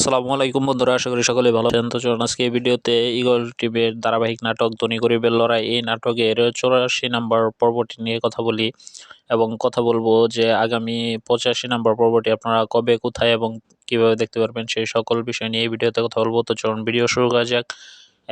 সালামু আলাইকুম বন্ধুরা, আশা করি সকলে ভালো আছেন। তো চলুন আজকে এই ভিডিওতে ইগল টিভির ধারাবাহিক নাটক ধনী গরিবের লড়াই। এই নাটকের চৌরাশি নাম্বার পর্বটি নিয়ে কথা বলি এবং কথা বলব যে আগামী পঁচাশি নাম্বার পর্বটি আপনারা কবে, কোথায় এবং কীভাবে দেখতে পারবেন সেই সকল বিষয় নিয়ে এই ভিডিওতে কথা বলব। তো চলুন ভিডিও শুরু করা যাক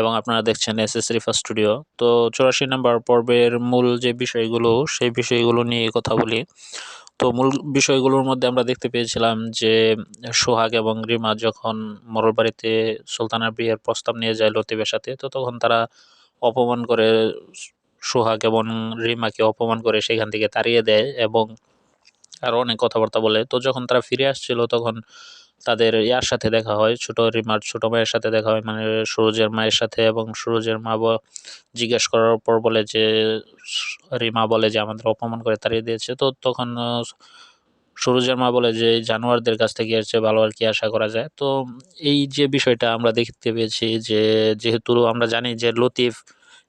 এবং আপনারা দেখছেন এস এস রিফা স্টুডিও তো চৌরাশি নাম্বার পর্বের মূল যে বিষয়গুলো, সেই বিষয়গুলো নিয়ে কথা বলি। তো মূল বিষয়গুলোর মধ্যে আমরা দেখতে পেয়েছিলাম যে সোহাগ এবং রিমা যখন মরল বাড়িতে সুলতানার বিয়ের প্রস্তাব নিয়ে যায় লতিফের সাথে, তো তখন তারা অপমান করে সোহাগ এবং রিমাকে অপমান করে সেখান থেকে তাড়িয়ে দেয় এবং আরও অনেক কথাবার্তা বলে। তো যখন তারা ফিরে আসছিল তখন তাদের ইয়ার সাথে দেখা হয়। ছোট রিমার, ছোট মায়ের সাথে দেখা হয়। মানে সুরজের মায়ের সাথে এবং সুরজের মা জিজ্ঞেস করার পর বলে যে, রিমা বলে যে, আমাদের অপমান করে তাড়িয়ে দিয়েছে। তো তখন সুরজের মা বলে যে, জানোয়ারদের কাছ থেকে চেয়ে ভালো আর কি আশা করা যায়? তো এই যে বিষয়টা আমরা দেখতে পেয়েছি যে, যেহেতু আমরা জানি যে, লতিফ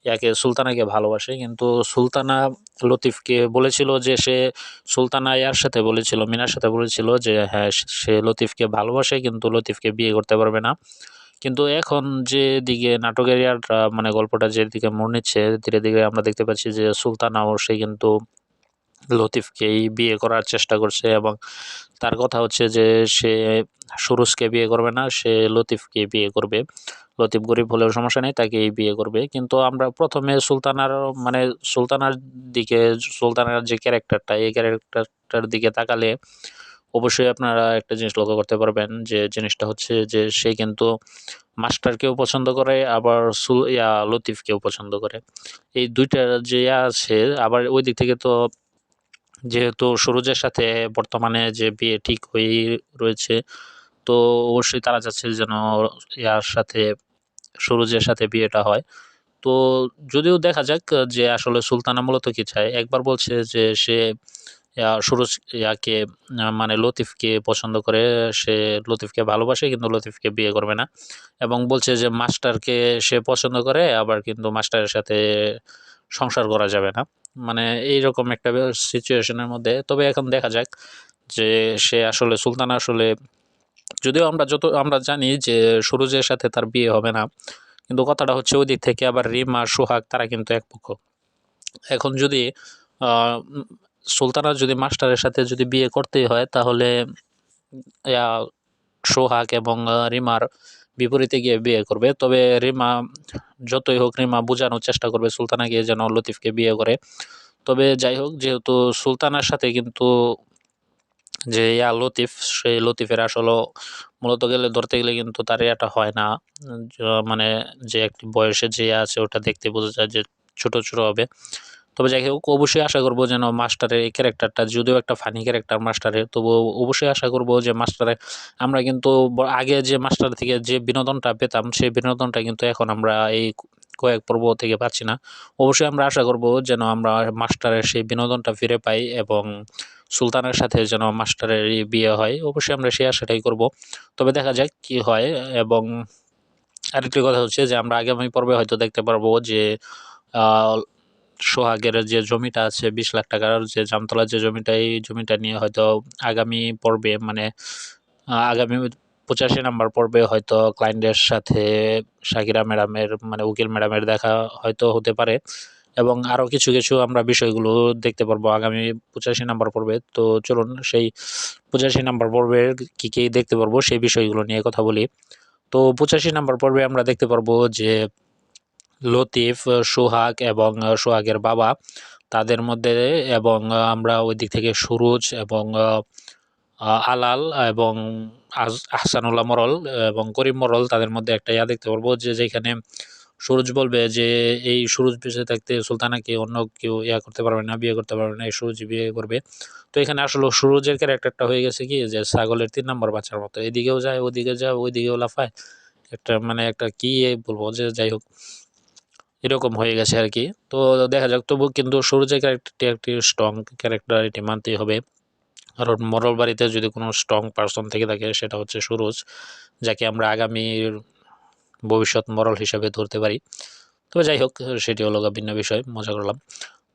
ইয়াকে সুলতানাকে ভালোবাসে। কিন্তু সুলতানা লতিফকে বলেছিল যে সে সুলতানা ইয়ার সাথে বলেছিল, মিনার সাথে বলেছিল যে হ্যাঁ সে লতিফকে ভালোবাসে কিন্তু লতিফকে বিয়ে করতে পারবে না। কিন্তু এখন যে দিকে নাটকের ইয়ারটা মানে গল্পটা যেদিকে মোড় নিচ্ছে, ধীরে ধীরে আমরা দেখতে পাচ্ছি যে সুলতানাও সে কিন্তু লতিফকেই বিয়ে করার চেষ্টা করছে এবং তার কথা হচ্ছে যে সে সুরুজকে বিয়ে করবে না, সে লতিফকে বিয়ে করবে। লতিফ গরিব হলেও সমস্যা নেই তাকে এই বিয়ে করবে। কিন্তু আমরা প্রথমে সুলতানার মানে সুলতানার দিকে, সুলতানার যে ক্যারেক্টারটা, এই ক্যারেক্টারটার দিকে তাকালে অবশ্যই আপনারা একটা জিনিস লক্ষ্য করতে পারবেন যে জিনিসটা হচ্ছে যে সে কিন্তু মাস্টারকেও পছন্দ করে, আবার সুল, ইয়া, লতিফকেও পছন্দ করে। এই দুইটা যে ইয়া আছে, আবার ওই দিক থেকে তো যেহেতু সুরজের সাথে বর্তমানে যে বিয়ে ঠিক হয়েই রয়েছে, তো অবশ্যই তারা চাচ্ছে যেন ইয়ার সাথে সুরজের সাথে বিয়েটা হয়। তো যদিও দেখা যাক যে আসলে সুলতানা মূলত কি চায়। একবার বলছে যে সে সুরজ, ইয়াকে মানে লতিফকে পছন্দ করে। সে লতিফকে ভালোবাসে, কিন্তু লতিফকে বিয়ে করবে না। এবং বলছে যে মাস্টারকে সে পছন্দ করে, আবার কিন্তু মাস্টারের সাথে সংসার করা যাবে না। মানে এইরকম একটা সিচুয়েশনের মধ্যে। তবে এখন দেখা যাক যে সে আসলে, সুলতানা আসলে যদিও আমরা যত, আমরা জানি যে সুরজের সাথে তার বিয়ে হবে না, কিন্তু কথাটা হচ্ছে ওই দিক থেকে আবার রিমা সোহাগ তারা কিন্তু এক পক্ষ এখন যদি সুলতানা যদি মাস্টারের সাথে যদি বিয়ে করতেই হয়, তাহলে সোহাগ এবং রিমার বিপরীতে গিয়ে বিয়ে করবে। তবে রিমা যতই হোক রিমা বোঝানোর চেষ্টা করবে সুলতানা গিয়ে যেন লতিফকে বিয়ে করে। তবে যাই হোক, যেহেতু সুলতানার সাথে কিন্তু যে, ইয়া লতিফ, সেই লতিফের আসলে মূলত গেলে ধরতে গেলে কিন্তু তার ইয়াটা হয় না। মানে যে একটি বয়সে যে আছে ওটা দেখতে বোঝা যায় যে ছোট ছোট হবে। তবে যাই হোক, অবশ্যই আশা করব যেন মাস্টারের এই ক্যারেক্টারটা যদিও একটা ফানি ক্যারেক্টার মাস্টারের তবু অবশ্যই আশা করব যে মাস্টারে আমরা কিন্তু আগে যে মাস্টার থেকে যে বিনোদনটা পেতাম, সেই বিনোদনটা কিন্তু এখন আমরা এই কয়েক পর্ব থেকে পাচ্ছি না। অবশ্যই আমরা আশা করব যেন আমরা মাস্টারের সেই বিনোদনটা ফিরে পাই এবং সুলতানের সাথে যেন মাস্টারের বিয়ে হয়, অবশ্যই আমরা সেই আশাটাই করব। তবে দেখা যাক কি হয় এবং আরেকটি কথা হচ্ছে যে আমরা আগামী পর্বে হয়তো দেখতে পারব যে সোহাগের যে জমিটা আছে বিশ লাখ টাকার যে জামতলার যে জমিটা, এই জমিটা নিয়ে হয়তো আগামী পর্বে মানে আগামী পঁচাশি নাম্বার পর্বে হয়তো ক্লায়েন্টের সাথে শাকিরা ম্যাডামের মানে উকিল ম্যাডামের দেখা হয়তো হতে পারে। এবং আরও কিছু কিছু আমরা বিষয়গুলো দেখতে পারব আগামী পঁচাশি নাম্বার পর্বে। তো চলুন সেই পঁচাশি নাম্বার পর্বের কী কী দেখতে পারব সেই বিষয়গুলো নিয়ে কথা বলি। তো পঁচাশি নাম্বার পর্বে আমরা দেখতে পারব যে লতিফ, সোহাগ এবং সোহাগের বাবা তাদের মধ্যে এবং আমরা ওই দিক থেকে সুরজ এবং আলাল এবং আহসানুল্লাহ মরল এবং করিম মরল তাদের মধ্যে একটা ইয়া দেখতে পারব যে যেখানে সুরজ বলবে যে, এই সুরজ বেঁচে থাকতে সুলতানাকে অন্য কেউ ইয়া করতে পারবে না, বিয়ে করতে পারবে না, এই সুরজ বিয়ে করবে। তো এখানে আসলে সুরজের ক্যারেক্টারটা হয়ে গেছে কি, যে ছাগলের তিন নম্বর বাচ্চার মতো। এদিকেও যায়, ওদিকে যায়, ওইদিকেও লাফায়। একটা মানে একটা কি বলব যে, যাই হোক, এরকম হয়ে গেছে আর কি। তো দেখা যাক, তবু কিন্তু সুরজের ক্যারেক্টারটি একটি স্ট্রং ক্যারেক্টার এটি মানতেই হবে। কারণ মরল বাড়িতে যদি কোনো স্ট্রং পার্সন থেকে থাকে, সেটা হচ্ছে সুরজ, যাকে আমরা আগামীর ভবিষ্যৎ মরল হিসাবে ধরতে পারি। তবে যাই হোক সেটি হলো ভিন্ন বিষয়, মজা করলাম।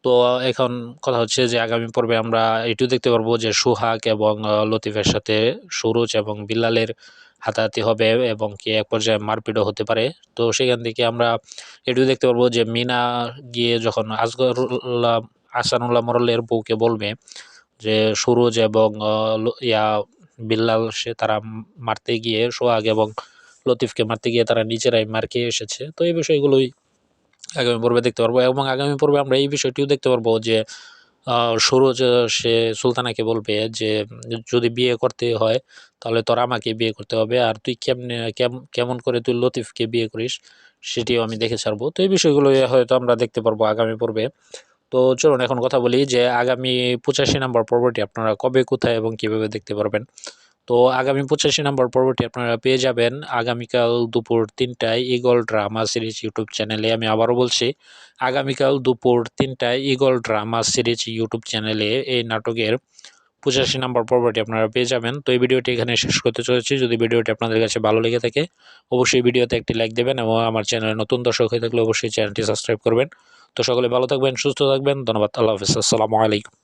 তো এখন কথা হচ্ছে যে আগামী পর্বে আমরা এটিও দেখতে পারব যে সুহাগ এবং লতিফের সাথে সুরুজ এবং বিল্লালের হাতাহাতি হবে এবং কি এক পর্যায়ে মারপিটও হতে পারে। তো সেখান থেকে আমরা এটিও দেখতে পারব যে মিনা গিয়ে যখন আসগরুল্লাহ আসানুল্লাহ মরলের বউকে বলবে যে সুরজ এবং ইয়া বিল্লাল, সে তারা মারতে গিয়ে সোহাগ এবং লতিফকে মারতে গিয়ে তারা নিজেরাই মার খেয়ে এসেছে। তো এই বিষয়গুলোই আগামী পর্বে দেখতে পারব এবং আগামী পর্বে আমরা এই বিষয়টিও দেখতে পারব যে সুরজ, সে সুলতানাকে বলবে যে, যদি বিয়ে করতে হয়, তাহলে তোর আমাকে বিয়ে করতে হবে। আর তুই কেমনে, কেম- কেমন করে তুই লতিফকে বিয়ে করিস, সেটিও আমি দেখে ছাড়বো। তো এই বিষয়গুলো হয়তো আমরা দেখতে পারব আগামী পর্বে। তো চলুন এখন কথা বলি যে, আগামী পঁচাশি নম্বর পর্বটি আপনারা কবে, কোথায় এবং কীভাবে দেখতে পারবেন? তো আগামী পঁচাশি নম্বর পর্বটি আপনারা পেয়ে যাবেন আগামীকাল দুপুর তিনটায় ইগল ড্রামা সিরিজ ইউটিউব চ্যানেলে। আমি আবারও বলছি, আগামীকাল দুপুর তিনটায় ইগল ড্রামা সিরিজ ইউটিউব চ্যানেলে এই নাটকের পঁচাশি নম্বর পর্বটি আপনারা পেয়ে যাবেন। তো এই ভিডিওটি এখানে শেষ করতে চলেছি। যদি ভিডিওটি আপনাদের কাছে ভালো লেগে থাকে, অবশ্যই ভিডিওতে একটি লাইক দেবেন এবং আমার চ্যানেলে নতুন দর্শক হয়ে থাকলে অবশ্যই চ্যানেলটি সাবস্ক্রাইব করবেন। তো সকলে ভালো থাকবেন, সুস্থ থাকবেন। ধন্যবাদ। আল্লাহ হাফিজ। আসসালামু আলাইকুম।